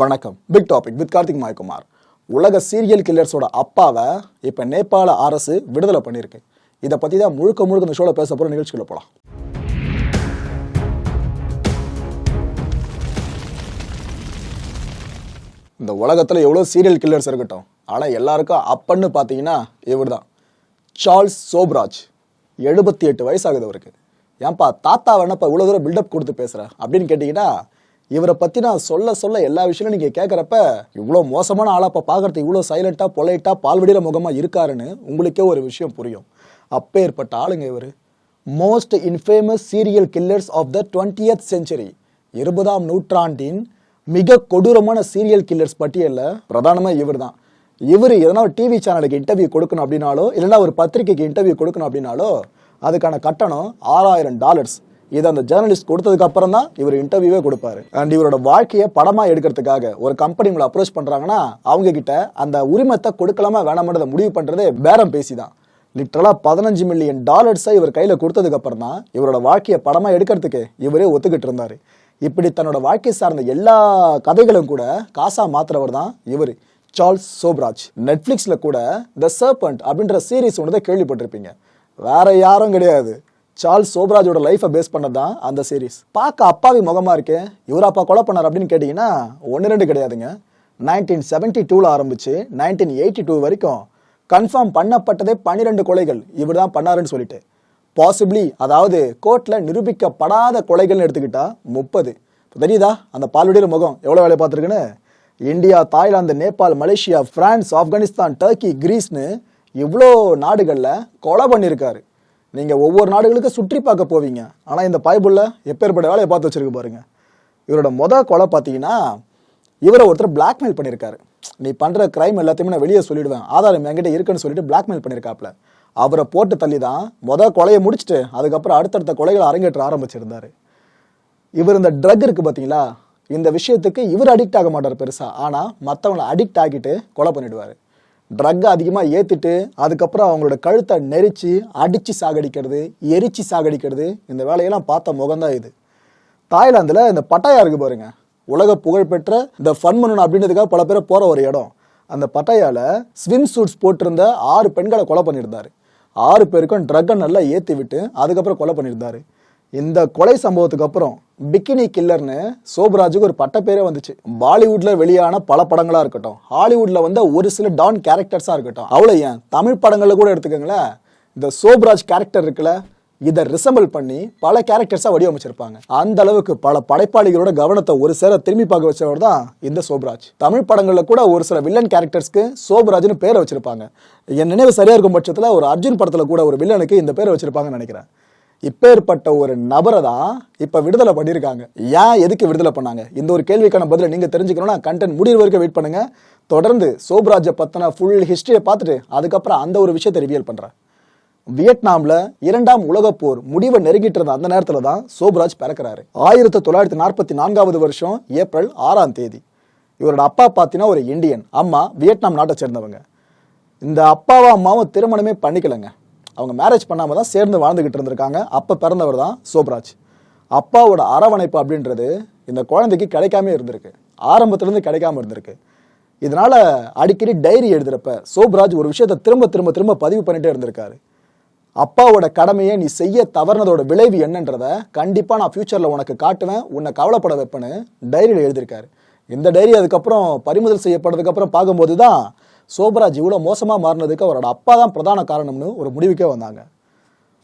வணக்கம். Big topic with Karthik Mayakumar. உலக serial கில்லர்ஸோட அப்பாவை இப்போ நேபாள அரசு விடுதலை பண்ணியிருக்கு. இதை பற்றி தான் முழுக்க முழுக்க இந்த ஷோவில் பேச போகிற நிகழ்ச்சிக்குள்ள போகலாம் இந்த உலகத்தில் எவ்வளோ சீரியல் கில்லர்ஸ் இருக்கட்டும். ஆனால் எல்லாருக்கும் அப்பன்னு பார்த்தீங்கன்னா இவர் தான் சார்ல்ஸ் சோப்ராஜ் எழுபத்தி எட்டு வயசாகுது அவருக்கு. ஏன்பா தாத்தா வேணப்பா இவ்வளோ தூரம் பில்டப் கொடுத்து பேசுகிற அப்படின்னு கேட்டிங்கன்னா இவரை பற்றி நான் சொல்ல சொல்ல எல்லா விஷயமும் நீங்கள் கேட்குறப்ப இவ்வளோ மோசமான ஆளாப்பா பார்க்குறதுக்கு இவ்வளோ சைலண்ட்டாக பொலைட்டாக பால்வடிகிற முகமாக இருக்காருன்னு உங்களுக்கே ஒரு விஷயம் புரியும். அப்பேற்பட்ட ஆளுங்க இவர். Most infamous serial killers of the twentieth century இருபதாம் நூற்றாண்டின் மிக கொடூரமான சீரியல் கில்லர்ஸ் பட்டியலில் பிரதானமாக இவர் தான் இவர் எதனா ஒரு டிவி சேனலுக்கு இன்டர்வியூ கொடுக்கணும் அப்படின்னாலோ இல்லைன்னா ஒரு பத்திரிக்கைக்கு இன்டர்வியூ கொடுக்கணும் அப்படின்னாலோ அதுக்கான கட்டணம் ஆறாயிரம் டாலர்ஸ் இதை அந்த ஜேர்னலிஸ்ட் கொடுத்ததுக்கு அப்புறம் தான் இவர் இன்டர்வியூவே கொடுப்பாரு. அண்ட் இவரோட வாழ்க்கையை படமா எடுக்கிறதுக்காக ஒரு கம்பெனி உங்களை அப்ரோச் பண்றாங்கன்னா அவங்க கிட்ட அந்த உரிமத்தை கொடுக்கலாமா வேணாமன்றதை முடிவு பண்றதே பேரம் பேசி தான் லிட்டரலா பதினஞ்சு மில்லியன் டாலர்ஸை இவர் கையில கொடுத்ததுக்கு அப்புறம் தான் இவரோட வாழ்க்கையை படமா எடுக்கிறதுக்கு இவரே ஒத்துக்கிட்டு இருந்தாரு. இப்படி தன்னோட வாழ்க்கை சார்ந்த எல்லா கதைகளும் கூட காசா மாத்துறவர் தான் இவர் சார்ல்ஸ் சோப்ராஜ் நெட்ஃப்ளிக்ஸில் கூட த சர்பண்ட் அப்படின்ற சீரீஸ் ஒன்று கேள்விப்பட்டிருப்பீங்க. வேற யாரும் கிடையாது. சார்ல்ஸ் சோப்ராஜோட லைஃப்பை பேஸ் பண்ணது தான் அந்த சீரிஸ் பார்க்க அப்பாவி முகமா இருக்கு. இவர் அப்பா கொலை பண்ணார் அப்படின்னு கேட்டிங்கன்னா ஒன்று ரெண்டு கிடையாதுங்க. நைன்டீன் செவன்டி டூவில் ஆரம்பிச்சு நைன்டீன் எயிட்டி டூ வரைக்கும் கன்ஃபார்ம் பண்ணப்பட்டதே பன்னிரெண்டு கொலைகள். இவர் தான் பண்ணாருன்னு சொல்லிட்டு. பாசிபிளி அதாவது கோர்ட்டில் நிரூபிக்கப்படாத கொலைகள்னு எடுத்துக்கிட்டா முப்பது. தெரியுதா? அந்த பால்வெடியில் முகம் எவ்வளோ வேலையை பார்த்துருக்குன்னு? India Thailand Nepal Malaysia France Afghanistan Turkey கிரீஸ்னு இவ்வளோ நாடுகளில் கொலை பண்ணியிருக்காரு நீங்கள் ஒவ்வொரு நாடுகளுக்கும் சுற்றி பார்க்க போவீங்க. ஆனால் இந்த பாய்புள்ள எப்பேற்பட்ட வேலையை பார்த்து வச்சுருக்கு பாருங்க. இவரோட மொதல் கொலை பார்த்தீங்கன்னா இவரை ஒருத்தர் பிளாக்மெயில் பண்ணியிருக்காரு. நீ பண்ணுற கிரைம் எல்லாத்தையுமே நான் வெளியே சொல்லிடுவேன். ஆதாரம் என்கிட்ட இருக்குன்னு சொல்லிட்டு பிளாக்மெயில் பண்ணியிருக்காப்ல அவரை போட்டு தள்ளி தான் மொதல் கொலையை முடிச்சுட்டு அதுக்கப்புறம் அடுத்தடுத்த கொலைகளை அரங்கேற்ற ஆரம்பிச்சிருந்தாரு. இவர் இந்த ட்ரக் இருக்குது பார்த்தீங்களா? இந்த விஷயத்துக்கு இவர் அடிக்ட் ஆக மாட்டார் பெருசாக ஆனால் மற்றவங்களை அடிக்ட் ஆகிட்டு கொலை பண்ணிடுவார். ட்ரக்கை அதிகமாக ஏற்றிட்டு அதுக்கப்புறம் அவங்களோட கழுத்தை நெரிச்சு அடித்து சாகடிக்கிறது எரிச்சு சாகடிக்கிறது இந்த வேலையெல்லாம் பார்த்த முகம்தான் இது. தாய்லாந்தில் இந்த பட்டாயா இருக்கு பாருங்க. உலக புகழ்பெற்ற இந்த ஃபன் அப்படின்றதுக்காக பல பேர் போகிற ஒரு இடம். அந்த பட்டாயால ஸ்விம் சூட்ஸ் போட்டிருந்த ஆறு பெண்களை கொலை பண்ணியிருந்தார். ஆறு பேருக்கும் ட்ரக்கை நல்லா ஏற்றி விட்டு அதுக்கப்புறம் கொலை பண்ணியிருந்தாரு. இந்த கொலை சம்பவத்துக்கு அப்புறம் பிக்கினி கில்லர்னு சோப்ராஜுக்கு ஒரு பட்ட பேரே வந்துச்சு. பாலிவுட்ல வெளியான பல படங்களா இருக்கட்டும் ஹாலிவுட்ல வந்த ஒரு சில டான் கேரக்டர்ஸா இருக்கட்டும் அவ்வளோ ஏன் தமிழ் படங்களில் கூட எடுத்துக்கோங்களேன் இந்த சோப்ராஜ் கேரக்டர் இருக்குல்ல இதை ரிசம்பிள் பண்ணி பல கேரக்டர்ஸாக வடிவமைச்சிருப்பாங்க. அந்த அளவுக்கு பல படைப்பாளிகளோட கவனத்தை ஒரு சேர திரும்பி பார்க்க வச்சவர் தான் இந்த சோப்ராஜ். தமிழ் படங்களில் கூட ஒரு சில வில்லன் கேரக்டர்ஸ்க்கு சோப்ராஜ்னு பேரை வச்சிருப்பாங்க. என் நினைவு சரியா இருக்கும் பட்சத்தில் ஒரு அர்ஜுன் படத்தில் கூட ஒரு வில்லனுக்கு இந்த பேரை வச்சிருப்பாங்கன்னு நினைக்கிறேன். இப்பேற்பட்ட ஒரு நபரை தான் இப்போ விடுதலை பண்ணியிருக்காங்க. ஏன் எதுக்கு விடுதலை பண்ணாங்க? இந்த ஒரு கேள்விக்கான பதிலை நீங்கள் தெரிஞ்சுக்கணும்னா கண்டென்ட் முடிவு வரைக்கும் வெயிட் பண்ணுங்கள் தொடர்ந்து சோப்ராஜை பற்றின ஃபுல் ஹிஸ்ட்ரியை பார்த்துட்டு அதுக்கப்புறம் அந்த ஒரு விஷயத்தை ரிவியல் பண்ணுறேன் வியட்நாமில் இரண்டாம் உலகப் போர் முடிவை நெருங்கிட்டு இருந்த அந்த நேரத்தில் தான் சோப்ராஜ் பிறக்கிறாரு. ஆயிரத்தி தொள்ளாயிரத்தி நாற்பத்தி நான்காவது வருஷம் ஏப்ரல் ஆறாம் தேதி. இவரோட அப்பா பார்த்தீங்கன்னா ஒரு இந்தியன். அம்மா வியட்நாம் நாட்டை சேர்ந்தவங்க. இந்த அப்பாவும் அம்மாவும் திருமணமே பண்ணிக்கலைங்க. அவங்க மேரேஜ் பண்ணாமல் தான் சேர்ந்து வாழ்ந்துகிட்டு இருந்திருக்காங்க. அப்போ பிறந்தவர் தான் சோப்ராஜ். அப்பாவோட அரவணைப்பு அப்படின்றது இந்த குழந்தைக்கு கிடைக்காம இருந்திருக்கு. ஆரம்பத்திலேருந்து கிடைக்காம இருந்திருக்கு. இதனால அடிக்கடி டைரி எழுதுகிறப்ப சோப்ராஜ் ஒரு விஷயத்தை திரும்ப திரும்ப திரும்ப பதிவு பண்ணிகிட்டே இருந்திருக்காரு. அப்பாவோட கடமையை நீ செய்ய தவறுனதோட விளைவு என்னன்றத கண்டிப்பாக நான் ஃப்யூச்சரில் உனக்கு காட்டுவேன். உன்னை கவலைப்பட வைப்பேன்னு டைரியில் எழுதியிருக்காரு. இந்த டைரி அதுக்கப்புறம் பறிமுதல் செய்யப்பட்டதுக்கப்புறம் பார்க்கும்போது தான் சோபராஜ் இவ்வளோ மோசமாக மாறினதுக்கு அவரோட அப்பா தான் பிரதான காரணம்னு ஒரு முடிவுக்கே வந்தாங்க.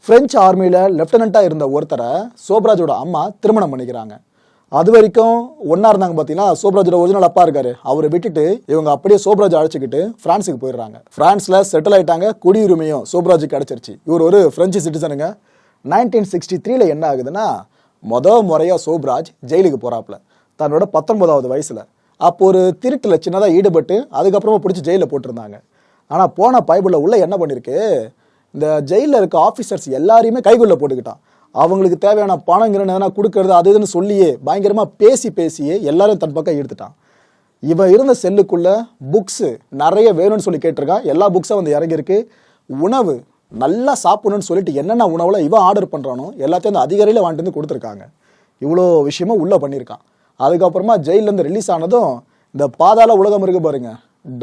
ஃப்ரெஞ்சு ஆர்மியில் லெஃப்டினண்ட்டாக இருந்த ஒருத்தரை சோபராஜோட அம்மா திருமணம் பண்ணிக்கிறாங்க. அது வரைக்கும் ஒன்றா இருந்தாங்க பார்த்தீங்கன்னா சோப்ராஜோட ஒரிஜினல் அப்பா இருக்காரு. அவரை விட்டுட்டு இவங்க அப்படியே சோப்ராஜ் அழைச்சிக்கிட்டு ஃப்ரான்ஸுக்கு போயிடுறாங்க. ஃப்ரான்ஸில் செட்டில் ஆயிட்டாங்க. குடியுரிமையும் சோப்ராஜுக்கு கிடச்சிருச்சு. இவர் ஒரு ஃப்ரெஞ்சு சிட்டிசனுங்க நைன்டீன் சிக்ஸ்டி த்ரீல என்ன ஆகுதுன்னா மொதல் முறையாக சோப்ராஜ் ஜெயிலுக்கு போகிறாப்புல தன்னோட பத்தொன்பதாவது வயசில். அப்போ ஒரு திருட்டில் சின்னதாக ஈடுபட்டு அதுக்கப்புறமா பிடிச்சி ஜெயிலில் போட்டிருந்தாங்க. ஆனால் போன பைபிளில் உள்ள என்ன பண்ணியிருக்கு இந்த ஜெயிலில் இருக்க ஆஃபீஸர்ஸ் எல்லாரையுமே கைக்குள்ளே போட்டுக்கிட்டான். அவங்களுக்கு தேவையான பணம் எதனா கொடுக்கறது அது இதுன்னு சொல்லியே பயங்கரமாக பேசி பேசியே எல்லாரும் தன் பக்கம் எடுத்துட்டான் இவன் இருந்த செல்லுக்குள்ள புக்ஸு நிறைய வேணும்னு சொல்லி கேட்டிருக்கான். எல்லா புக்ஸும் வந்து இறங்கியிருக்கு. உணவு நல்லா சாப்பிடணும்னு சொல்லிட்டு என்னென்ன உணவில் இவன் ஆர்டர் பண்ணுறானோ எல்லாத்தையும் அந்த அதிகாரியில் வாங்கிட்டு வந்து கொடுத்துருக்காங்க. இவ்வளோ விஷயமும் உள்ளே பண்ணியிருக்கான். அதுக்கப்புறமா ஜெயிலேருந்து ரிலீஸ் ஆனதும் இந்த பாதாள உலகம் இருக்கு பாருங்க.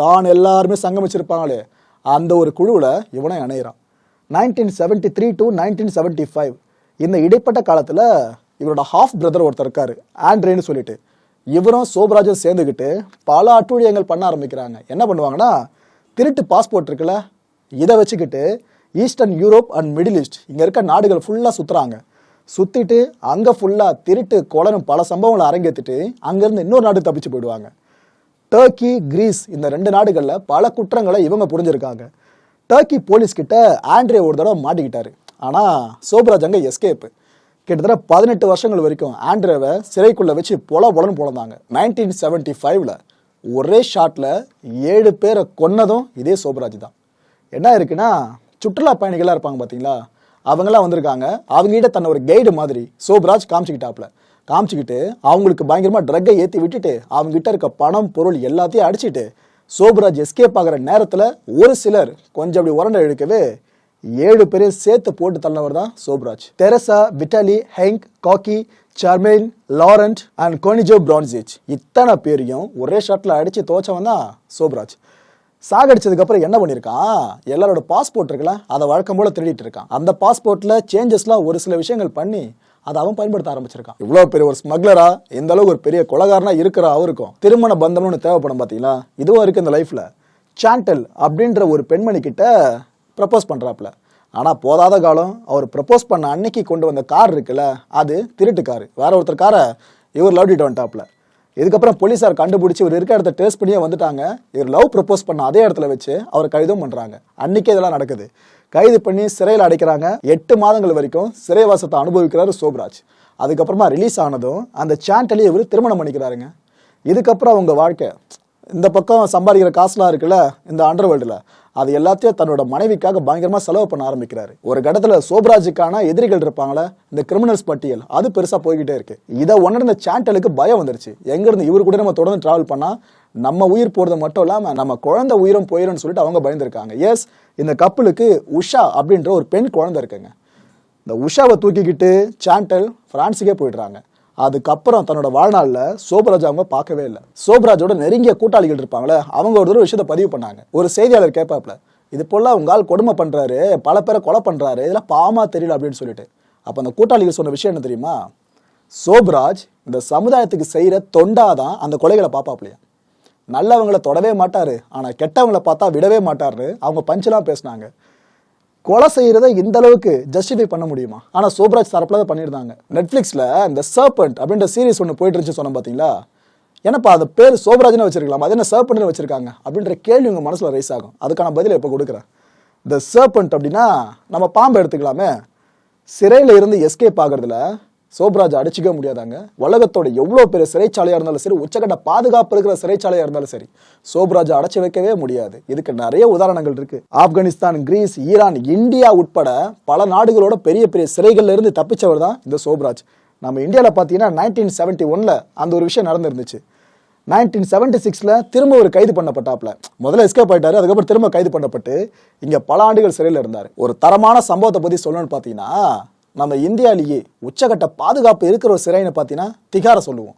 டான் எல்லாருமே சங்கமிச்சிருப்பாங்களே. அந்த ஒரு குழுவில் இவனை இணையிறான் nineteen seventy three to nineteen seventy five இந்த இடைப்பட்ட காலத்தில் இவரோட ஹாஃப் பிரதர் ஒருத்தர் இருக்காரு ஆண்ட்ரேன்னு சொல்லிட்டு. இவரும் சோபராஜும் சேர்ந்துக்கிட்டு பல அட்டூழியங்கள் பண்ண ஆரம்பிக்கிறாங்க. என்ன பண்ணுவாங்கன்னா திருட்டு பாஸ்போர்ட் இருக்குல்ல இதை வச்சுக்கிட்டு Eastern Europe and Middle East இங்கே இருக்க நாடுகள் ஃபுல்லாக சுற்றுறாங்க சுற்றிட்டு அங்கே ஃபுல்லாக திருட்டு கொலனும் பல சம்பவங்களை அரங்கேற்றிட்டு அங்கேருந்து இன்னொரு நாடு தப்பிச்சு போயிடுவாங்க. டர்க்கி கிரீஸ் இந்த ரெண்டு நாடுகளில் பல குற்றங்களை இவங்க புரிஞ்சிருக்காங்க. டர்க்கி போலீஸ் கிட்ட ஆண்ட்ரே ஒரு தடவை மாட்டிக்கிட்டாரு. ஆனால் சோப்ராஜ் அங்கே எஸ்கேப்பு கிட்டத்தட்ட பதினெட்டு வருஷங்கள் வரைக்கும் ஆண்ட்ரேவை சிறைக்குள்ளே வச்சு பொல பொலன்னு பொழந்தாங்க நைன்டீன் செவன்ட்டி ஃபைவ்ல ஒரே ஷாட்டில் ஏழு பேரை கொன்னதும் இதே சோப்ராஜ் தான். என்ன இருக்குன்னா சுற்றுலா பயணிகளாக இருப்பாங்க பார்த்தீங்களா அவங்களாம் வந்திருக்காங்க. அவங்ககிட்ட தன்னை ஒரு கைடு மாதிரி சோப்ராஜ் காமிச்சிக்கிட்டாப்ல காமிச்சிக்கிட்டு அவங்களுக்கு பயங்கரமாக ட்ரக்கை ஏற்றி விட்டுட்டு அவங்ககிட்ட இருக்க பணம் பொருள் எல்லாத்தையும் அடிச்சிட்டு சோப்ராஜ் எஸ்கேப் ஆகிற நேரத்தில் ஒரு சிலர் கொஞ்சம் அப்படி உரண்ட இழுக்கவே ஏழு பேரையும் சேர்த்து போட்டு தள்ளவர் தான் Sobhraj Teresa Vitali Henk khaki Charmayne Laurent and Connie Jo Bronzich இத்தனை பேரையும் ஒரே ஷாட்டில் அடித்து துவச்சவன் தான் சோப்ராஜ் சாகடிச்சதுக்கு அப்புறம் என்ன பண்ணியிருக்கான்? எல்லாரோட பாஸ்போர்ட் இருக்குல்ல அதை வழக்கம் போல திருடிட்டு இருக்கான். அந்த பாஸ்போர்ட்ல சேஞ்சஸ்லாம் ஒரு சில விஷயங்கள் பண்ணி அதை அவன் பயன்படுத்த ஆரம்பிச்சிருக்கான். இவ்வளோ பெரிய ஒரு ஸ்மக்லரா இந்த அளவுக்கு ஒரு பெரிய கொலகாரனா இருக்கிற அவருக்கும் திருமண பந்தம்னு தேவைப்படும் பார்த்தீங்களா இதுவும் இருக்கு இந்த லைஃப்ல சாண்டல் அப்படின்ற ஒரு பெண்மணி கிட்ட ப்ரப்போஸ் பண்றாப்ல ஆனால் போதாத காலம் அவர் ப்ரப்போஸ் பண்ண அன்னைக்கு கொண்டு வந்த கார் இருக்குல்ல அது திருட்டு கார் வேற ஒருத்தர் காரை இவர் லவ்டிட்டு வந்துட்டாப்ல இதுக்கப்புறம் போலீஸார் கண்டுபிடிச்சி இவர் இருக்க இடத்த டேஸ்ட் பண்ணியே வந்துட்டாங்க. இவர் லவ் ப்ரப்போஸ் பண்ண அதே இடத்துல வச்சு அவர் கைதும் பண்ணுறாங்க அன்னைக்கே இதெல்லாம் நடக்குது. கைது பண்ணி சிறையில் அடைக்கிறாங்க. எட்டு மாதங்கள் வரைக்கும் சிறைவாசத்தை அனுபவிக்கிறார் சோப்ராஜ். அதுக்கப்புறமா ரிலீஸ் ஆனதும் அந்த சாண்டலி இவர் திருமணம் பண்ணிக்கிறாருங்க. இதுக்கப்புறம் அவங்க வாழ்க்கை இந்த பக்கம் சம்பாதிக்கிற காசுலாம் இருக்குல்ல இந்த அண்டர் வேர்ல்டில் அது எல்லாத்தையும் தன்னோட மனைவிக்காக பயங்கரமாக செலவு பண்ண ஆரம்பிக்கிறாரு. ஒரு கட்டத்தில் சோப்ராஜுக்கான எதிரிகள் இருப்பாங்களே இந்த கிரிமினல்ஸ் பட்டியல் அது பெருசாக போய்கிட்டே இருக்கு. இதை உணர்ந்த சாண்டலுக்கு பயம் வந்துருச்சு. எங்கேருந்து இவரு கூட நம்ம தொடர்ந்து டிராவல் பண்ணால் நம்ம உயிர் போகிறது மட்டும் இல்லாமல் நம்ம குழந்தை உயிரும் போயிரும்னு சொல்லிட்டு அவங்க பயந்துருக்காங்க. எஸ் இந்த கப்பலுக்கு உஷா அப்படின்ற ஒரு பெண் குழந்தை இருக்குங்க. இந்த உஷாவை தூக்கிக்கிட்டு சாண்டல் பிரான்ஸுக்கே போயிடுறாங்க. அதுக்கப்புறம் தன்னோட வாழ்நாளில் சோபராஜ் அவங்க பார்க்கவே இல்லை. சோபராஜோட நெருங்கிய கூட்டாளிகள் இருப்பாங்களே அவங்க ஒரு தடவை விஷயத்தை பதிவு பண்ணாங்க. ஒரு செய்தியாளர் கேட்பாப்ல இது போல உங்க ஆள் கொடுமை பண்றாரு பல பேரை கொலை பண்றாரு இதெல்லாம் பாமா தெரியல அப்படின்னு சொல்லிட்டு. அப்ப அந்த கூட்டாளிகள் சொன்ன விஷயம் என்ன தெரியுமா? சோப்ராஜ் இந்த சமுதாயத்துக்கு செய்யற தொண்டாதான் அந்த கொலைகளை பார்ப்பாப்லையா? நல்லவங்களை தொடவே மாட்டாரு ஆனா கெட்டவங்களை பார்த்தா விடவே மாட்டாரு அவங்க பஞ்செல்லாம் பேசினாங்க. கொலை செய்யறத இந்த அளவுக்கு ஜஸ்டிஃபை பண்ண முடியுமா? ஆனா சோப்ராஜ் தரப்புல தான் பண்ணியிருந்தாங்க. நெட்ஃபிளிக்ஸ்ல இந்த சர்பண்ட் அப்படின்ற சீரிஸ் ஒன்று போயிட்டு இருந்துச்சு சொன்னோம் பாத்தீங்களா? ஏன்னாப்பா அது பேர் சோப்ராஜ்னு வச்சிருக்கலாம்? அது என்ன சர்பண்ட்னு வச்சிருக்காங்க? அப்படின்ற கேள்வி உங்க மனசுல ரைஸ் ஆகும். அதுக்கான பதிலை இப்போ கொடுக்குறேன்? இந்த சர்பண்ட் அப்படின்னா நம்ம பாம்பை எடுத்துக்கலாமே. சிறையில இருந்து எஸ்கேப் ஆகுறதுல சோப்ராஜ் அடிச்சிக்க முடியாதாங்க? உலகத்தோட எவ்வளோ பெரிய சிறைச்சாலையாக இருந்தாலும் சரி உச்சக்கட்ட பாதுகாப்பு இருக்கிற சிறைச்சாலையாக இருந்தாலும் சரி சோப்ராஜ் அடைச்சி வைக்கவே முடியாது. இதுக்கு நிறைய உதாரணங்கள் இருக்கு. ஆப்கானிஸ்தான் கிரீஸ் ஈரான் இந்தியா உட்பட பல நாடுகளோட பெரிய பெரிய சிறைகள்ல இருந்து தப்பிச்சவர் தான் இந்த சோப்ராஜ். நம்ம இந்தியாவில் பார்த்தீங்கன்னா நைன்டீன் செவன்ட்டி ஒன்ல அந்த ஒரு விஷயம் நடந்திருந்துச்சு. நைன்டீன் செவன்டி சிக்ஸில் திரும்ப ஒரு கைது பண்ணப்பட்டாப்ல முதல்ல எஸ்கேப் ஆயிட்டாரு அதுக்கப்புறம் திரும்ப கைது பண்ணப்பட்டு இங்கே பல ஆண்டுகள் சிறையில் இருந்தார். ஒரு தரமான சம்பவத்தை பற்றி சொல்லணும்னு பார்த்தீங்கன்னா நம்ம இந்தியாலேயே உச்சகட்ட பாதுகாப்பு இருக்கிற ஒரு சிறைன்னு பார்த்தீங்கன்னா திகாரை சொல்லுவோம்.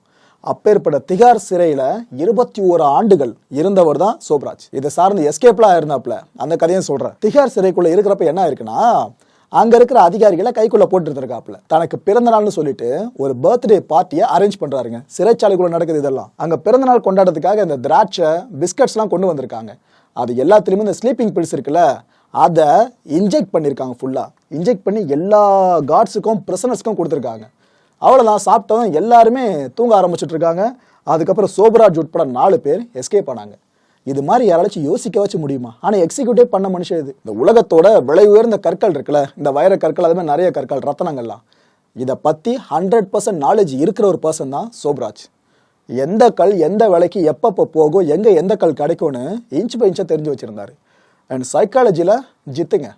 அப்பேற்பட்ட திகார் சிறையில் இருபத்தி ஓரு ஆண்டுகள் இருந்தவர் தான் சோப்ராஜ். இதை சார்ந்து எஸ்கேப்லாம் இருந்தாப்ல. அந்த கதையும் சொல்கிறேன் திகார் சிறைக்குள்ள இருக்கிறப்ப என்ன இருக்குன்னா அங்க இருக்கிற அதிகாரிகளை கைக்குள்ள போட்டு இருந்திருக்காப்ல தனக்கு பிறந்த நாள்னு சொல்லிட்டு ஒரு பர்த்டே பார்ட்டியை அரேஞ்ச் பண்றாருங்க. சிறைச்சாலைக்குள்ள நடக்குது இதெல்லாம். அங்க பிறந்த நாள் கொண்டாடுறதுக்காக இந்த திராட்சை பிஸ்கட்ஸ்லாம் கொண்டு வந்திருக்காங்க. அது எல்லாத்துலேயுமே இந்த ஸ்லீப்பிங் பில்ஸ் இருக்குல்ல அதை இன்ஜெக்ட் பண்ணியிருக்காங்க ஃபுல்லாக இன்ஜெக்ட் பண்ணி எல்லா கார்ட்ஸுக்கும் பிரசனஸ்க்கும் கொடுத்துருக்காங்க. அவ்வளோதான் சாப்பிட்டதும் எல்லாருமே தூங்க ஆரம்பிச்சிட்டுருக்காங்க அதுக்கப்புறம் சோபராஜ் உட்பட நாலு பேர் எஸ்கேப் ஆனாங்க. இது மாதிரி யாராச்சும் யோசிக்க வச்சு முடியுமா? ஆனால் எக்ஸிக்யூட்டிவ் பண்ண மனுஷன் இது. இந்த உலகத்தோட விலை உயர்ந்த கற்கள் இருக்குல்ல இந்த வைர கற்கள் அது மாதிரி நிறைய கற்கள் ரத்தனங்கள்லாம். இதை பற்றி ஹண்ட்ரட் பர்சன்ட் நாலேஜ் இருக்கிற ஒரு பர்சன் தான் சோப்ராஜ் எந்த கல் எந்த விலைக்கு எப்பப்போ போகும் எங்கே எந்த கல் கிடைக்கும்னு இன்ச் பை இன்ச்சாக தெரிஞ்சு வச்சுருந்தாரு. அண்ட் சைக்காலஜியில் ஜித்துங்க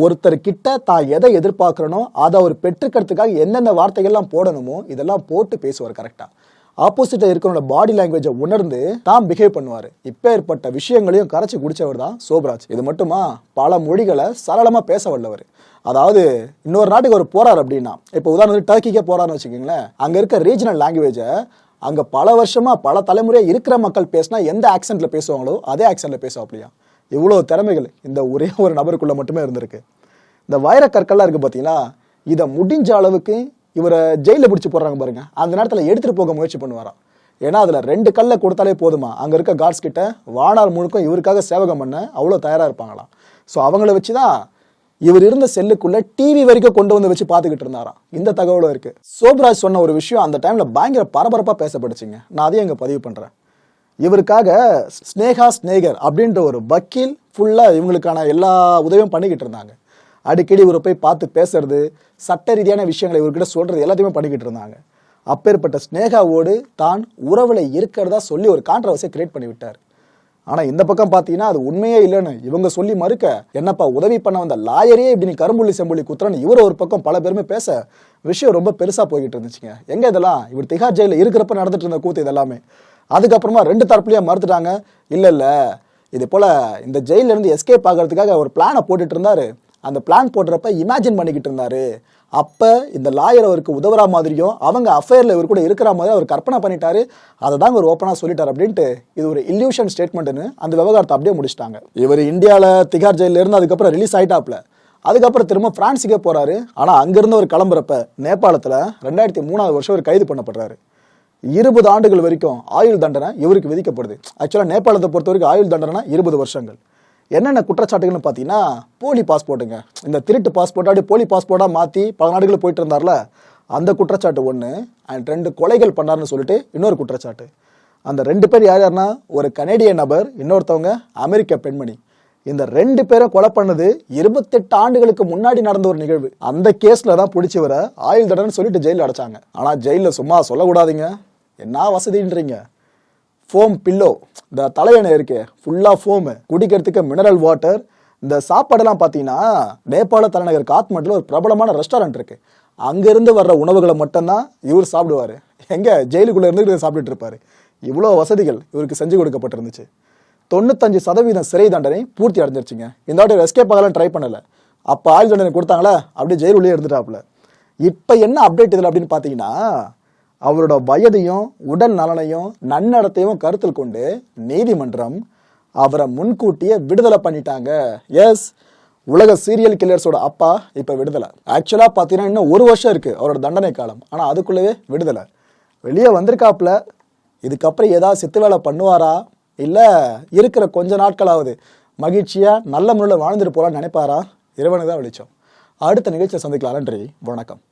ஒருத்தர் கிட்ட தான் எதை எதிர்பார்க்குறனோ அதை அவர் பெற்றுக்கிறதுக்காக என்னென்ன வார்த்தைகள்லாம் போடணுமோ இதெல்லாம் போட்டு பேசுவார் கரெக்டாக ஆப்போசிட்டா இருக்கிறவனோட பாடி லாங்குவேஜை உணர்ந்து தான் பிஹேவ் பண்ணுவார். இப்பேற்பட்ட விஷயங்களையும் கரைச்சி குடிச்சவர் தான் சோப்ராஜ். இது மட்டுமா? பல மொழிகளை சரளமாக பேச வல்லவர். அதாவது இன்னொரு நாட்டுக்கு அவர் போறார் அப்படின்னா இப்போ உதாரணத்துக்கு டர்க்கிக்கே போறாருன்னு வச்சுக்கோங்களேன். அங்கே இருக்க ரீஜனல் லாங்குவேஜை அங்கே பல வருஷமாக பல தலைமுறையாக இருக்கிற மக்கள் பேசினா எந்த ஆக்சென்ட்ல பேசுவாங்களோ அதே ஆக்சென்ட்ல பேசுவாப்லையா. இவ்வளோ திறமைகள் இந்த ஒரே ஒரு நபருக்குள்ள மட்டுமே இருந்திருக்கு. இந்த வைர கற்கள்லாம் இருக்கு பார்த்தீங்கன்னா இதை முடிஞ்ச அளவுக்கு இவரை ஜெயிலில் பிடிச்சி போடுறாங்க பாருங்க. அந்த நேரத்தில் எடுத்துகிட்டு போக முயற்சி பண்ணுவாராம். ஏன்னா அதில் ரெண்டு கல்லை கொடுத்தாலே போதுமா? அங்கே இருக்க காட்ஸ் கிட்ட வானார் முழுக்கம் இவருக்காக சேவகம் பண்ண அவ்வளோ தயாராக இருப்பாங்களாம். ஸோ அவங்கள வச்சு தான் இவர் இருந்த செல்லுக்குள்ளே டிவி வரைக்கும் கொண்டு வந்து வச்சு பார்த்துக்கிட்டு இருந்தாராம். இந்த தகவலும் இருக்குது சோப்ராஜ் சொன்ன ஒரு விஷயம் அந்த டைமில் பயங்கர பரபரப்பாக பேசப்பட்டுச்சுங்க. நான் அதையும் இங்கே பதிவு பண்ணுறேன் இவருக்காக ஸ்னேகா ஸ்னேகர் அப்படின்ற ஒரு வக்கீல் ஃபுல்லாக இவங்களுக்கான எல்லா உதவியும் பண்ணிக்கிட்டு இருந்தாங்க. அடிக்கடி இவரை போய் பார்த்து பேசுறது சட்ட ரீதியான விஷயங்களை இவர்கிட்ட சொல்கிறது எல்லாத்தையுமே பண்ணிக்கிட்டு இருந்தாங்க. அப்பேற்பட்ட ஸ்னேகாவோடு தான் உறவுல இருக்கிறதா சொல்லி ஒரு கான்ட்ரவர்சியை கிரியேட் பண்ணிவிட்டார். ஆனால் ஆனா இந்த பக்கம் பாத்தீங்கன்னா அது உண்மையே இல்லைன்னு இவங்க சொல்லி மறுக்க என்னப்பா உதவி பண்ண வந்த லாயரே இப்படி நீ கரும்புள்ளி செம்புள்ளி குத்துறன்னு இவர் ஒரு பக்கம் பல பேருமே பேச விஷயம் ரொம்ப பெருசா போய்கிட்டு இருந்துச்சுங்க. எங்க இதெல்லாம்? இவர் திகார் ஜெயில இருக்கிறப்ப நடந்துட்டு இருந்த கூத்து இதெல்லாமே. அதுக்கப்புறமா ரெண்டு தரப்புலயும் மறுத்துட்டாங்க. இல்ல இல்ல. இது போல இந்த ஜெயில இருந்து எஸ்கேப் ஆகிறதுக்காக ஒரு பிளானை போட்டுட்டு இருந்தாரு. அந்த பிளான் போடுறப்ப இமேஜின் பண்ணிக்கிட்டு இருந்தாரு. அப்போ இந்த லாயர் அவருக்கு உதவுற மாதிரியும் அவங்க அஃபேரில் இவர் கூட இருக்கிற மாதிரி அவர் கற்பனை பண்ணிட்டாரு. அதை தான் அவர் ஓப்பனாக சொல்லிட்டார் அப்படின்ட்டு இது ஒரு இல்யூஷன் ஸ்டேட்மெண்ட்னு அந்த விவகாரத்தை அப்படியே முடிச்சிட்டாங்க. இவர் இந்தியாவில் திகார் ஜெயிலில் இருந்து அதுக்கப்புறம் ரிலீஸ் ஆயிட்டாப்ல அதுக்கப்புறம் திரும்ப பிரான்ஸுக்கே போகிறாரு ஆனால் அங்கேருந்து அவர் கிளம்புறப்ப நேபாளத்தில் ரெண்டாயிரத்தி மூணாவது வருஷம் அவர் கைது பண்ணப்படுறாரு. இருபது ஆண்டுகள் வரைக்கும் ஆயுள் தண்டனை இவருக்கு விதிக்கப்படுது. ஆக்சுவலாக நேபாளத்தை பொறுத்த வரைக்கும் ஆயுள் தண்டனை இருபது வருஷங்கள். என்னென்ன குற்றச்சாட்டுகள்னு பார்த்தீங்கன்னா போலி பாஸ்போர்ட்டுங்க. இந்த திருட்டு பாஸ்போர்ட் அப்படியே போலி பாஸ்போர்ட்டாக மாற்றி பல நாடுகளில் போயிட்டு இருந்தார்ல அந்த குற்றச்சாட்டு ஒன்று அண்ட் ரெண்டு கொலைகள் பண்ணாருன்னு சொல்லிட்டு இன்னொரு குற்றச்சாட்டு. அந்த ரெண்டு பேர் யார் யாருன்னா ஒரு கனேடிய நபர் இன்னொருத்தவங்க அமெரிக்க பெண்மணி. இந்த ரெண்டு பேரும் கொலை பண்ணது இருபத்தெட்டு ஆண்டுகளுக்கு முன்னாடி நடந்த ஒரு நிகழ்வு. அந்த கேஸில் தான் பிடிச்சி வர ஆயுள் தண்டனை சொல்லிட்டு ஜெயிலில் அடைச்சாங்க. ஆனால் ஜெயிலில் சும்மா சொல்லக்கூடாதீங்க. என்ன வசதின்றீங்க? ஃபோம் பில்லோ இந்த தலையணை இருக்கு ஃபுல்லாக ஃபோமு குடிக்கிறதுக்கு மினரல் வாட்டர் இந்த சாப்பாடெல்லாம் பார்த்தீங்கன்னா நேபாள தலைநகர் காத்மண்டில் ஒரு பிரபலமான ரெஸ்டாரண்ட் இருக்கு. அங்கேருந்து வர்ற உணவுகளை மட்டும்தான் இவர் சாப்பிடுவார். எங்கே? ஜெயிலுக்குள்ளே இருந்து சாப்பிட்டுட்டு இருப்பாரு. இவ்வளோ வசதிகள் இவருக்கு செஞ்சு கொடுக்கப்பட்டிருந்துச்சு. தொண்ணூத்தஞ்சு சதவீதம் சிறை தண்டனை பூர்த்தி அடைஞ்சிருச்சுங்க. இந்த வாட்டி எஸ்கேப் ஆகலாம் ட்ரை பண்ணலை. அப்போ ஆயுள் தண்டனை கொடுத்தாங்களா? அப்படியே ஜெயில் உள்ளே இருந்துட்டாப்புல. இப்போ என்ன அப்டேட் இதில் அப்படின்னு பார்த்தீங்கன்னா அவரோட வயதையும் உடல் நலனையும் நன்னடத்தையும் கருத்தில் கொண்டு நீதிமன்றம் அவரை முன்கூட்டியே விடுதலை பண்ணிட்டாங்க. எஸ் உலக சீரியல் கில்லர்ஸோட அப்பா இப்போ விடுதலை. ஆக்சுவலாக பார்த்தீங்கன்னா இன்னும் ஒரு வருஷம் இருக்குது அவரோட தண்டனை காலம். ஆனால் அதுக்குள்ளேயே விடுதலை. வெளியே வந்திருக்காப்புல. இதுக்கப்புறம் ஏதாவது சித்து வேலை பண்ணுவாரா? இல்லை இருக்கிற கொஞ்ச நாட்களாவது மகிழ்ச்சியாக நல்ல முறையில் வாழ்ந்துட்டு போகலான்னு நினைப்பாரா? இறைவனுக்கு தான் வெளிச்சம். அடுத்த நிகழ்ச்சியை சந்திக்கலாம். நன்றி. வணக்கம்.